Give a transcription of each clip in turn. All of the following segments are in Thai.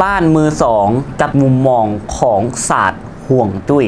บ้านมือสองกับมุมมองของศาสตร์ห่วงจุ้ย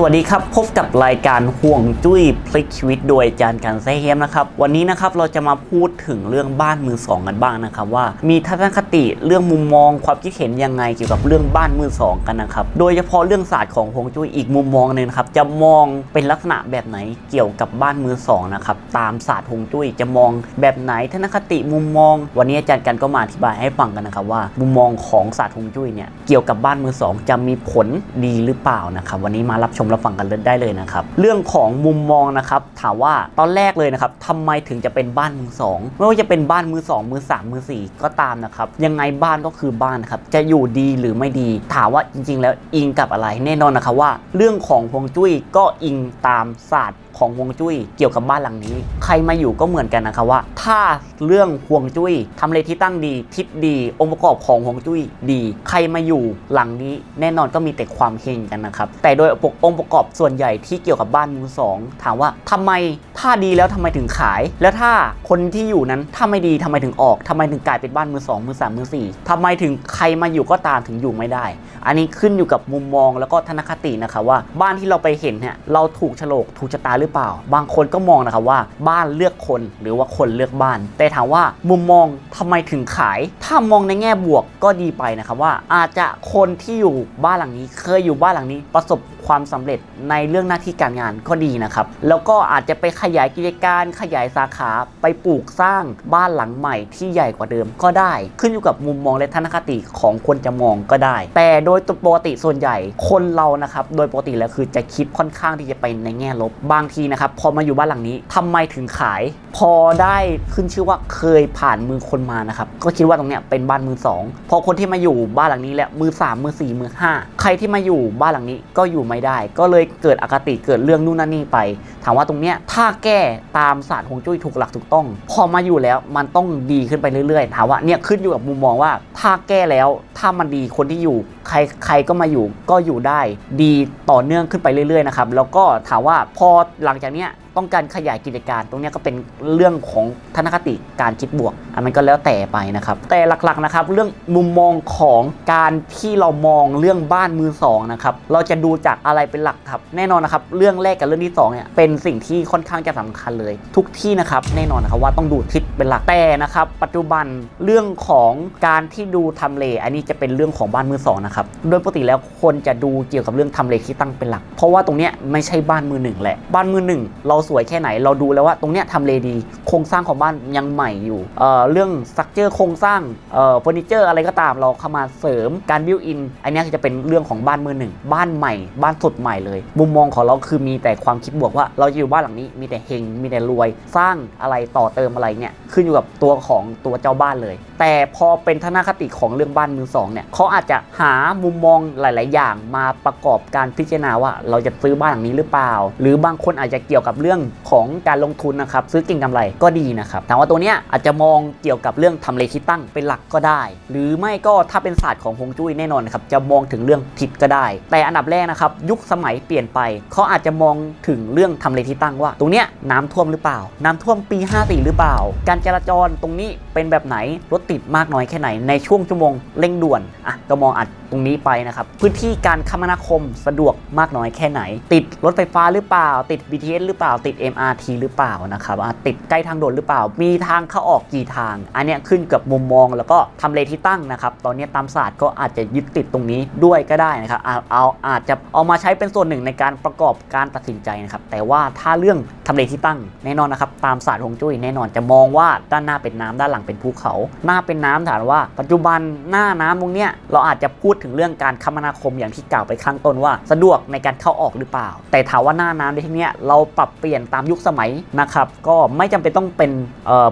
สวัสดีครับ พบกับรายการห่วงจุ้ยพลิกชีวิตโดยอาจารย์การแซ่เฮียมนะครับ วันนี้นะครับเราจะมาพูดถึงเรื่องบ้านมือสองกันบ้างนะครับว่ามีทัศนคติเรื่องมุมมองความคิดเห็นยังไงเกี่ยวกับเรื่องบ้านมือสองกันนะครับ โดยเฉพาะเรื่องศาสตร์ของห่วงจุ้ยอีกมุมมองหนึ่งนะครับจะมองเป็นลักษณะแบบไหนเกี่ยวกับบ้านมือสองนะครับตามศาสตร์ห่วงจุ้ยจะมองแบบไหนทัศนคติมุมมอง วันนี้อาจารย์กันก็มาอธิบายให้ฟังกันนะครับว่า มุมมองของศาสตร์ห่วงจุ้ยเนี่ยเกี่ยวกับบ้านมือสองจะมีผลดีหรือเปล่านะครับวันนี้มารับชมรับฟังกันได้เลยนะครับ เรื่องของมุมมองนะครับ ถามว่าตอนแรกเลยนะครับทำไมถึงจะเป็นบ้านมือสองไม่ว่าจะเป็นบ้านมือสองมือสามมือสี่ก็ตามนะครับ ยังไงบ้านก็คือบ้านนะครับ จะอยู่ดีหรือไม่ดี ถามว่าจริง ๆ แล้วอิงกับอะไรแน่นอนนะครับว่า เรื่องของฮวงจุ้ยก็อิงตามศาสตร์ ของฮวงจุ้ยเกี่ยวกับบ้านหลังนี้ ใครมาอยู่ก็เหมือนกันนะครับว่า ถ้าเรื่องฮวงจุ้ยทำเลที่ตั้งดี ทิศดี องค์ประกอบของฮวงจุ้ยดี ใครมาอยู่หลังนี้ แน่นอนก็มีแต่ความเฮงกันนะครับแต่โดยองค์ประกอบส่วนใหญ่ที่เกี่ยวกับบ้านมือสองถามว่าทำไมถ้าดีแล้วทำไมถึงขาย แล้วถ้าคนที่อยู่นั้นถ้าไม่ดีทำไมถึงออกทำไมถึงกลายเป็นบ้านมือสองมือสามมือสี่ทำไมถึงใครมาอยู่ก็ตามถึงอยู่ไม่ได้ อันนี้ขึ้นอยู่กับมุมมองแล้วก็ทัศนคตินะครับว่าบ้านที่เราไปเห็นเนี่ยเราถูกโฉลกถูกชะตาหรือเปล่า บางคนก็มองนะครับว่าบ้านเลือกคนหรือว่าคนเลือกบ้าน แต่ถามว่ามุมมองทำไมถึงขาย ถ้ามองในแง่บวกก็ดีไปนะครับว่าอาจจะคนที่อยู่บ้านหลังนี้ เคยอยู่บ้านหลังนี้ประสบ ความสำเร็จในเรื่องหน้าที่การงานก็ดีนะครับ แล้วก็อาจจะไปขยายกิจการ ขยายสาขาไปปลูกสร้างบ้านหลังใหม่ที่ใหญ่กว่าเดิมก็ได้ ขึ้นอยู่กับมุมมองและทัศนคติของคนจะมองก็ได้ แต่โดยปกติส่วนใหญ่คนเรานะครับโดยปกติแล้วคือจะคิดค่อนข้างที่จะไปในแง่ลบ บางทีนะครับพอมาอยู่บ้านหลังนี้ทำไมถึงขาย พอได้ขึ้นชื่อว่าเคยผ่านมือคนมานะครับก็คิดว่าตรงเนี้ยเป็นบ้านมือสองพอคนที่มาอยู่บ้านหลังนี้แล้วมือสามมือสี่มือห้าใครที่มาอยู่บ้านหลังนี้ก็อยู่มาไม่ได้ ก็เลยเกิดอคติเกิดเรื่องนู่นนั่นนี่ไป ถามว่าตรงเนี้ยถ้าแก้ตามศาสตร์ฮวงจุ้ยถูกหลักถูกต้อง พอมาอยู่แล้วมันต้องดีขึ้นไปเรื่อยๆ ถามว่าเนี่ยขึ้นอยู่กับมุมมองว่า ถ้าแก้แล้วถ้ามันดีคนที่อยู่ ใครใครก็มาอยู่ก็อยู่ได้ ดีต่อเนื่องขึ้นไปเรื่อยๆนะครับแล้วก็ถามว่าพอหลังจากเนี้ย ต้องการขยายกิจการ ตรงนี้ก็เป็นเรื่องของทัศนคติการคิดบวกอันนั้นก็แล้วแต่ไปนะครับ แต่หลักๆนะครับ เรื่องมุมมองของการที่เรามองเรื่องบ้านมือสองนะครับเราจะดูจากอะไรเป็นหลักครับ แน่นอนนะครับ เรื่องแรกกับเรื่องที่สองเนี่ยเป็นสิ่งที่ค่อนข้างจะสำคัญเลย ทุกที่นะครับแน่นอนนะครับว่าต้องดูทิศเป็นหลักแต่นะครับ ปัจจุบันเรื่องของการที่ดูทำเล อันนี้จะเป็นเรื่องของบ้านมือสองนะครับโดยปกติแล้วคนจะดูเกี่ยวกับเรื่องทำเลที่ตั้งเป็นหลัก เพราะว่าตรงเนี้ยไม่ใช่บ้านมือหนึ่งแหละบ้านมือหนึ่งเราสวยแค่ไหน เราดูแล้วว่าตรงเนี้ยทำเลดี โครงสร้างของบ้านยังใหม่อยู่เอ่อเรื่องสตรัคเจอร์โครงสร้างเอ่อเฟอร์นิเจอร์อะไรก็ตามเราเข้ามาเสริมการบิวอินอันเนี้ยจะเป็นเรื่องของบ้านมือหนึ่งบ้านใหม่ บ้านสดใหม่เลย มุมมองของเราคือมีแต่ความคิดบวกว่า เราจะอยู่บ้านหลังนี้มีแต่เฮงมีแต่รวย สร้างอะไรต่อเติมอะไรเนี่ยขึ้นอยู่กับตัวของตัวเจ้าบ้านเลย แต่พอเป็นทัศนคติของเรื่องบ้านมือสองเนี่ยเขาอาจจะหามุมมองหลาย ๆ อย่างมาประกอบการพิจารณาว่า เราจะซื้อบ้านหลังนี้หรือเปล่า หรือบางคนอาจจะเกี่ยวกับเรื่องของการลงทุนนะครับซื้อเก่งกำไรก็ดีนะครับถามว่าตัวเนี้ยอาจจะมองเกี่ยวกับเรื่องทำเลที่ตั้งเป็นหลักก็ได้ หรือไม่ก็ถ้าเป็นศาสตร์ของฮงจุ้ยแน่นอนนครับจะมองถึงเรื่องทิศก็ได้ แต่อันดับแรกนะครับยุคสมัยเปลี่ยนไปเขาอาจจะมองถึงเรื่องทำเลที่ตั้งว่า ตรงเนี้ยน้ำท่วมหรือเปล่า น้ำท่วมปี 54 หรือเปล่า การจราจรตรงนี้เป็นแบบไหนรถติดมากน้อยแค่ไหนในช่วงชั่วโมงเร่งด่วนอะก็มองอัดตรงนี้ไปนะครับพื้นที่การคมนาคมสะดวกมากน้อยแค่ไหน ติดรถไฟฟ้าหรือเปล่า ติด BTS หรือเปล่าติด MRT หรือเปล่านะครับติดใกล้ทางด่วนหรือเปล่า มีทางเข้าออกกี่ทาง อันนี้ขึ้นกับมุมมองแล้วก็ทำเลที่ตั้งนะครับ ตอนนี้ตามศาสตร์ก็อาจจะยึดติดตรงนี้ด้วยก็ได้นะครับเอาเอาอาจจะเอามาใช้เป็นส่วนหนึ่งในการประกอบการตัดสินใจนะครับ แต่ว่าถ้าเรื่องทำเลที่ตั้งแน่นอนนะครับ ตามศาสตร์ฮวงจุ้ยแน่นอนจะมองว่าด้านหน้าเป็นน้ำด้านหลังเป็นภูเขา หน้าเป็นน้ำถามว่า ปัจจุบันหน้าน้ำตรงเนี้ยเราอาจจะพูดถึงเรื่องการคมนาคมอย่างที่กล่าวไปข้างต้นว่า สะดวกในการเข้าออกหรือเปล่า แต่ถามว่าหน้าน้ำในที่เนี้ยเราปรับเปลี่ยนตามยุคสมัยนะครับก็ไม่จำเป็นต้องเป็น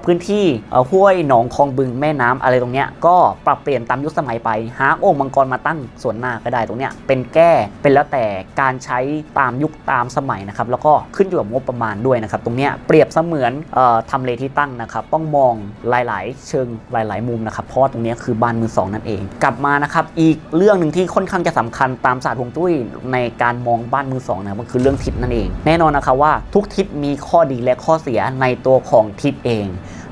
พื้นที่ห้วยหนองคลองบึงแม่น้ำอะไรตรงเนี้ยก็ปรับเปลี่ยนตามยุคสมัยไป หาโอ่งมังกรมาตั้งส่วนหน้าก็ได้ตรงเนี้ยเป็นแก้เป็นแล้วแต่การใช้ตามยุคตามสมัยนะครับแล้วก็ขึ้นอยู่กับงบประมาณด้วยนะครับตรงเนี้ยเปรียบเสมือนออทำเลที่ตั้งนะครับต้องมองหลาย ๆ เชิงหลาย ๆ มุมนะครับเพราะตรงเนี้ยคือบ้านมือสองนั่นเอง กลับมานะครับอีกเรื่องหนึ่งที่ค่อนข้างจะสำคัญตามศาสตร์ฮวงจุ้ยในการมองบ้านมือสองนะก็คือเรื่องทิศนั่นเอง แน่นอนนะครับว่าทุกทิศมีข้อดีและข้อเสียในตัวของทิศเอง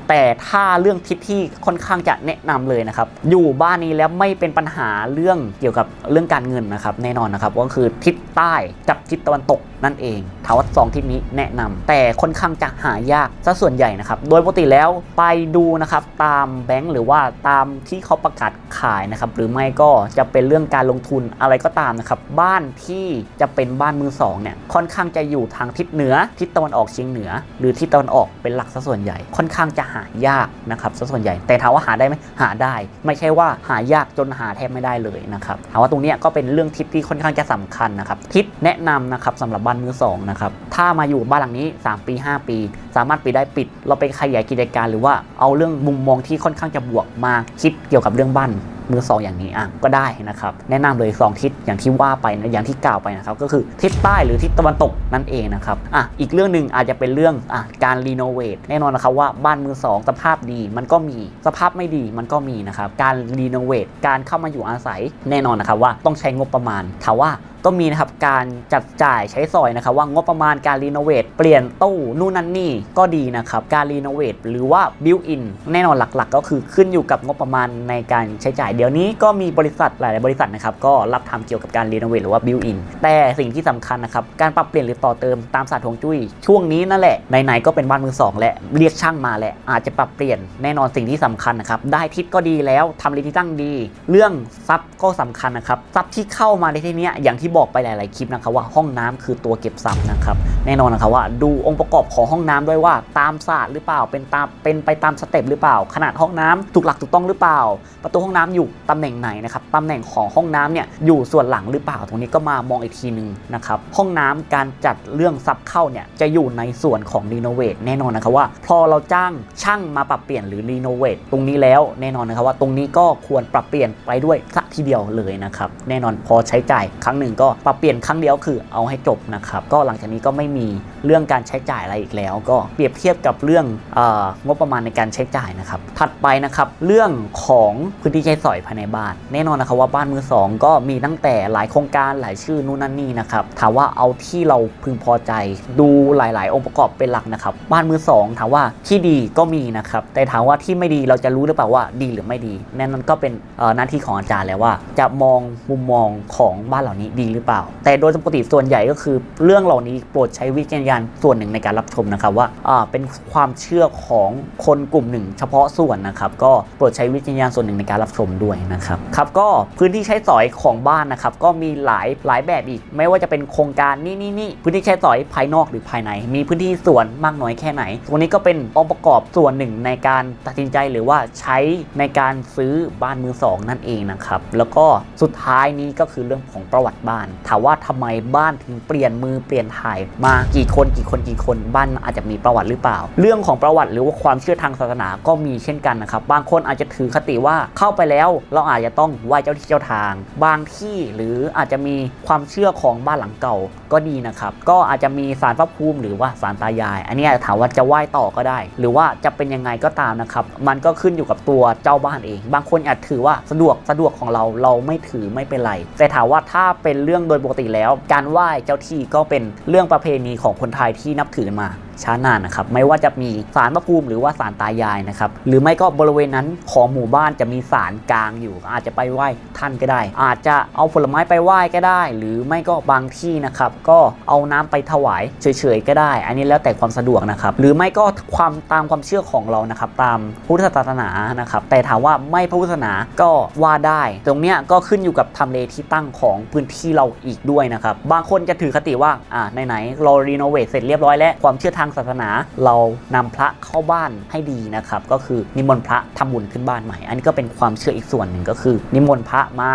แต่ถ้าเรื่องทิศที่ค่อนข้างจะแนะนำเลยนะครับ อยู่บ้านนี้แล้วไม่เป็นปัญหาเรื่องเกี่ยวกับเรื่องการเงินนะครับ แน่นอนนะครับก็คือทิศใต้กับทิศตะวันตกนั่นเองถามว่าสองทิศนี้แนะนำแต่ค่อนข้างจะหายากซะส่วนใหญ่นะครับ โดยปกติแล้วไปดูนะครับตามแบงก์หรือว่าตามที่เขาประกาศขายนะครับ หรือไม่ก็จะเป็นเรื่องการลงทุนอะไรก็ตามนะครับ บ้านที่จะเป็นบ้านมือสองเนี่ยค่อนข้างจะอยู่ทางทิศเหนือทิศตะวันออกเฉียงเหนือ หรือทิศตะวันออกเป็นหลักซะส่วนใหญ่ ค่อนข้างจะหายากนะครับซะส่วนใหญ่ แต่ถามว่าหาได้ไหมหาได้ ไม่ใช่ว่าหายากจนหาแทบไม่ได้เลยนะครับถามว่าตรงนี้ก็เป็นเรื่องทิศที่ค่อนข้างจะสำคัญนะครับทิศแนะนำนะครับสำหรับบ้านมือสองนะครับถ้ามาอยู่บ้านหลังนี้ 3 ปี 5 ปี สามารถปิดได้ปิด เราไปขยายกิจการหรือว่าเอาเรื่องมุมมองที่ค่อนข้างจะบวกมาคิดเกี่ยวกับเรื่องบ้านมือสองอย่างนี้อะก็ได้นะครับแนะนำเลย2ทิศอย่างที่ว่าไปนะอย่างที่กล่าวไปนะครับก็คือทิศใต้หรือทิศตะวันตกนั่นเองนะครับอะอีกเรื่องหนึ่งอาจจะเป็นเรื่องอะการรีโนเวทแน่นอนนะครับว่าบ้านมือสองสภาพดีมันก็มีสภาพไม่ดีมันก็มีนะครับการรีโนเวทการเข้ามาอยู่อาศัยแน่นอนนะครับว่าต้องใช้งบประมาณถามว่า ก็มีนะครับการจัดจ่ายใช้สอยนะครับว่างบประมาณการรีโนเวทเปลี่ยนตู้นู่นนั่นนี่ก็ดีนะครับการรีโนเวทหรือว่าบิวอินแน่นอนหลักๆ ก็คือขึ้นอยู่กับงบประมาณในการใช้จ่าย เดี๋ยวนี้ก็มีบริษัทหลายๆบริษัทนะครับก็รับทำเกี่ยวกับการรีโนเวทหรือว่าบิวอินแต่สิ่งที่สำคัญนะครับการปรับเปลี่ยนหรือต่อเติมตามศาสตร์ฮวงจุ้ยช่วงนี้นั่นแหละไหนๆก็เป็นบ้านมือสองและเรียกช่างมาแหละอาจจะปรับเปลี่ยนแน่นอนสิ่งที่สำคัญนะครับได้ทิศก็ดีแล้วทำเลที่ตั้งดี เรื่องทรัพย์ก็สำคัญนะครับทรัพย์ที่เข้ามาในที่นี้อย่างที่บอกไปหลาย ๆ คลิปนะครับว่าห้องน้ำคือตัวเก็บทรัพย์นะครับแน่นอนนะครับว่าดูองค์ประกอบของห้องน้ำด้วยว่าตามศาสตร์หรือเปล่าเป็นตามเป็นไปตามสเต็ปหรือเปล่า ขนาดห้องน้ำถูกหลักถูกต้องหรือเปล่า ประตูห้องน้ำอยู่ตำแหน่งไหนนะครับตำแหน่งของห้องน้ำเนี่ยอยู่ส่วนหลังหรือเปล่าตรงนี้ก็มามองอีกทีหนึ่งนะครับห้องน้ำการจัดเรื่องซับเข้าเนี่ยจะอยู่ในส่วนของรีโนเวทแน่นอนนะครับว่า พอเราจ้างช่างมาปรับเปลี่ยนหรือรีโนเวทตรงนี้แล้วแน่นอนนะครับว่าตรงนี้ก็ควรปรับเปลี่ยนไปด้วยสักทีเดียวเลยนะครับแน่นอนพอใช้จ่ายครั้งหนึ่งก็ปรับเปลี่ยนครั้งเดียวคือเอาให้จบนะครับ ก็หลังจากนี้ก็ไม่มีเรื่องการใช้จ่ายอะไรอีกแล้ว ก็เปรียบเทียบกับเรื่ององบประมาณในการใช้จ่ายนะครับ ถัดไปนะครับเรื่องของพื้นที่ใช้สอยภายในบ้าน แน่นอนนะครับว่าบ้านมือสองก็มีตั้งแต่หลายโครงการหลายชื่อนู่นนั่นนี่นะครับถามว่าเอาที่เราพึงพอใจดูหลาย ๆ องค์ประกอบเป็นหลักนะครับ บ้านมือสองถามว่าที่ดีก็มีนะครับแต่ถามว่าที่ไม่ดีเราจะรู้หรือเปล่าว่าดีหรือไม่ดีแน่นอนก็เป็นหน้าที่ของอาจารย์แล้วว่า จะมองมุมมองของบ้านเหล่านี้ดีหรือเปล่า แต่โดยปกติส่วนใหญ่ก็คือเรื่องเหล่านี้โปรดใช้วิจารณญาณส่วนหนึ่งในการรับชมนะครับว่าอ่าเป็นความเชื่อของคนกลุ่มหนึ่ง เฉพาะส่วนนะครับก็โปรดใช้วิจารณญาณส่วนหนึ่งในการรับชมด้วยนะครับครับก็พื้นที่ใช้สอยของบ้านนะครับก็มีหลายหลายแบบอีก ไม่ว่าจะเป็นโครงการนี่นี่นี่พื้นที่ใช้สอยภายนอกหรือภายใน มีพื้นที่ส่วนมากน้อยแค่ไหนตรงนี้ก็เป็นองค์ประกอบส่วนหนึ่งในการตัดสินใจหรือว่าใช้ในการซื้อบ้านมือสองนั่นเองนะครับแล้วก็สุดท้ายนี้ก็คือเรื่องของประวัติบ้านถามว่าทำไมบ้านถึงเปลี่ยนมือเปลี่ยนถ่ายมากี่คนกี่คนกี่คนบ้านอาจจะมีประวัติหรือเปล่า เรื่องของประวัติหรือว่าความเชื่อทางศาสนาก็มีเช่นกันนะครับ บางคนอาจจะถือคติว่าเข้าไปแล้วเราอาจจะต้องไหว้เจ้าที่เจ้าทาง บางที่หรืออาจจะมีความเชื่อของบ้านหลังเก่าก็ดีนะครับ ก็อาจจะมีสารพระภูมิหรือว่าสารตายาย อันนี้ถามว่าจะไหว้ต่อก็ได้ หรือว่าจะเป็นยังไงก็ตามนะครับ มันก็ขึ้นอยู่กับตัวเจ้าบ้านเอง บางคนอาจถือว่าสะดวกสะดวกของเราเราไม่ถือไม่เป็นไร แต่ถามว่าถ้าเป็นเรื่องโดยปกติแล้ว การไหว้เจ้าที่ก็เป็นเรื่องประเพณีของคนไทยที่นับถือมา ช้านานนะครับไม่ว่าจะมีสารพระภูมิหรือว่าสารตายายนะครับหรือไม่ก็บริเวณนั้นของหมู่บ้านจะมีสารกลางอยู่ อาจจะไปไหว้ท่านก็ได้ อาจจะเอาผลไม้ไปไหว้ก็ได้ หรือไม่ก็บางที่นะครับก็เอาน้ำไปถวายเฉยๆก็ได้ อันนี้แล้วแต่ความสะดวกนะครับหรือไม่ก็ความตามความเชื่อของเรานะครับตามพุทธศาสนานะครับแต่ถามว่าไม่พระพุทธศาสนาก็ว่าได้ ตรงเนี้ยก็ขึ้นอยู่กับทำเลที่ตั้งของพื้นที่เราอีกด้วยนะครับบางคนจะถือคติว่าอ่าไหนๆเรารีโนเวทเสร็จเรียบร้อยแล้วความเชื่อทางางศาสนา เรานำพระเข้าบ้านให้ดีนะครับ ก็คือนิมนต์พระทำบุญขึ้นบ้านใหม่ อันนี้ก็เป็นความเชื่ออีกส่วนหนึ่งก็คือ นิมนต์พระมา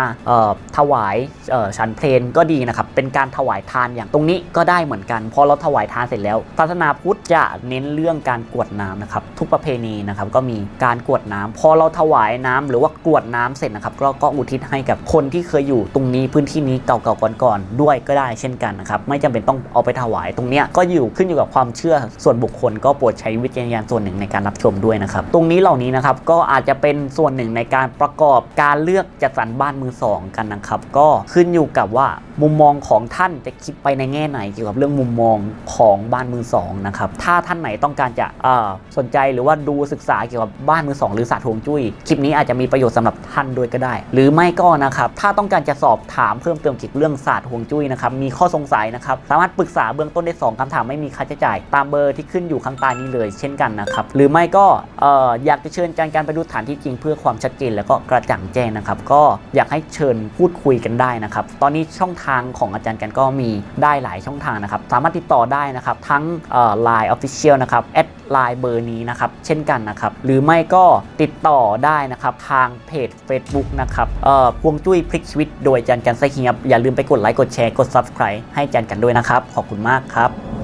ถวายฉันเพลนก็ดีนะครับ เป็นการถวายทานอย่างตรงนี้ก็ได้เหมือนกัน พอเราถวายทานเสร็จแล้ว ศาสนาพุทธจะเน้นเรื่องการกวดน้ำนะครับ ทุกประเพณีนะครับก็มีการกวดน้ำพอเราถวายน้ำหรือว่ากวดน้ำเสร็จนะครับก็ก็อุทิศให้กับคนที่เคยอยู่ตรงนี้พื้นที่นี้เก่าๆก่อนๆด้วยก็ได้เช่นกันนะครับไม่จำเป็นต้องเอาไปถวายตรงเนี้ยก็อยู่ขึ้นอยู่กับความเชื่อส่วนบุคคลก็โปรดใช้วิจารณญาณส่วนหนึ่งในการรับชมด้วยนะครับ ตรงนี้เหล่านี้นะครับก็อาจจะเป็นส่วนหนึ่งในการประกอบการเลือกจัดสรรบ้านมือสองกันนะครับ ก็ขึ้นอยู่กับว่ามุมมองของท่านจะคิดไปในแง่ไหนเกี่ยวกับเรื่องมุมมองของบ้านมือสองนะครับ ถ้าท่านไหนต้องการจะเอ่อสนใจหรือว่าดูศึกษาเกี่ยวกับบ้านมือสองหรือศาสตร์ฮวงจุ้ยคลิปนี้อาจจะมีประโยชน์สำหรับท่านด้วยก็ได้ หรือไม่ก็นะครับถ้าต้องการจะสอบถามเพิ่มเติมเกี่ยวกับเรื่องศาสตร์ฮวงจุ้ยนะครับมีข้อสงสัยนะครับสามารถปรึกษาเบื้องต้นได้สองคำถามไม่มีค่าใช้จ่ายตามเบอร์ที่ขึ้นอยู่ข้างใต้นี้เลยเช่นกันนะครับ หรือไม่ก็อยากจะเชิญการการไปดูสถานที่จริงเพื่อความชัดเจนแล้วก็กระจ่างแจ้งนะครับ ก็อยากให้เชิญพูดคุยกันได้นะครับ ตอนนี้ช่องทางของอาจารย์กันก็มีได้หลายช่องทางนะครับ สามารถติดต่อได้นะครับ ทั้งไลน์ออฟฟิเชียลนะครับแอดไลน์เบอร์นี้นะครับ เช่นกันนะครับ หรือไม่ก็ติดต่อได้นะครับ ทางเพจ Facebook นะครับเอ่อพวงจุ้ยพลิกชีวิตโดยอาจารย์กันไซเฮียบอย่าลืมไปกดไลค์กดแชร์กด Subscribe ให้อาจารย์กันด้วยนะครับ ขอบคุณมากครับ